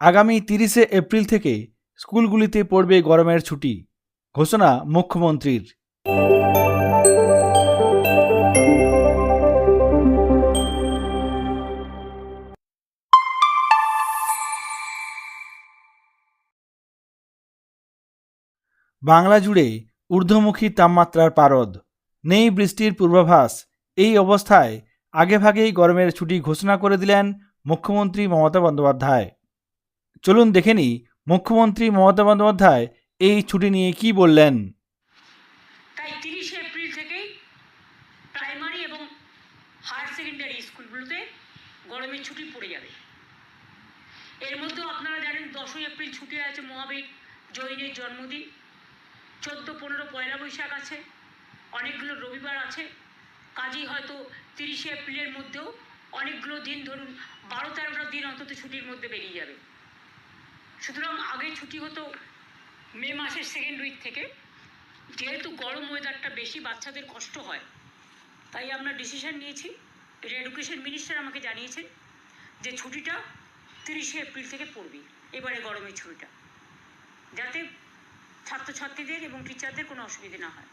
আগামী তিরিশে এপ্রিল থেকে স্কুলগুলিতে পড়বে গরমের ছুটি। ঘোষণা মুখ্যমন্ত্রীর। বাংলা জুড়ে ঊর্ধ্বমুখী তাপমাত্রার পারদ। নেই বৃষ্টির পূর্বাভাস। এই অবস্থায় আগেভাগেই গরমের ছুটি ঘোষণা করে দিলেন মুখ্যমন্ত্রী মমতা বন্দ্যোপাধ্যায়। চলুন দেখে নিই, মুখ্যমন্ত্রী মমতা বন্দ্যোপাধ্যায় এই ছুটি নিয়ে কি বললেন। তাই তিরিশে এপ্রিল থেকেই প্রাইমারি এবং হায়ার সেকেন্ডারি স্কুলগুলোতে গরমের ছুটি পড়ে যাবে। এর মধ্যেও আপনারা জানেন দশই এপ্রিল ছুটি আছে মহাবীর জৈনের জন্মদিন। চোদ্দ, পনেরো, পয়লা বৈশাখ আছে, অনেকগুলো রবিবার আছে। কাজেই হয়তো তিরিশে এপ্রিলের মধ্যেও অনেকগুলো দিন ধরুন বারো তেরোটা দিন অন্তত ছুটির মধ্যে বেরিয়ে যাবে। সুতরাং আগে ছুটি হতো মে মাসের সেকেন্ড উইক থেকে। যেহেতু গরম ওয়েদারটা বেশি, বাচ্চাদের কষ্ট হয়, তাই আমরা ডিসিশন নিয়েছি এটা এডুকেশন মিনিস্টার আমাকে জানিয়েছেন যে ছুটিটা তিরিশে এপ্রিল থেকে পড়বে, এবারে গরমের ছুটিটা, যাতে ছাত্রছাত্রীদের এবং টিচারদের কোনো অসুবিধে না হয়।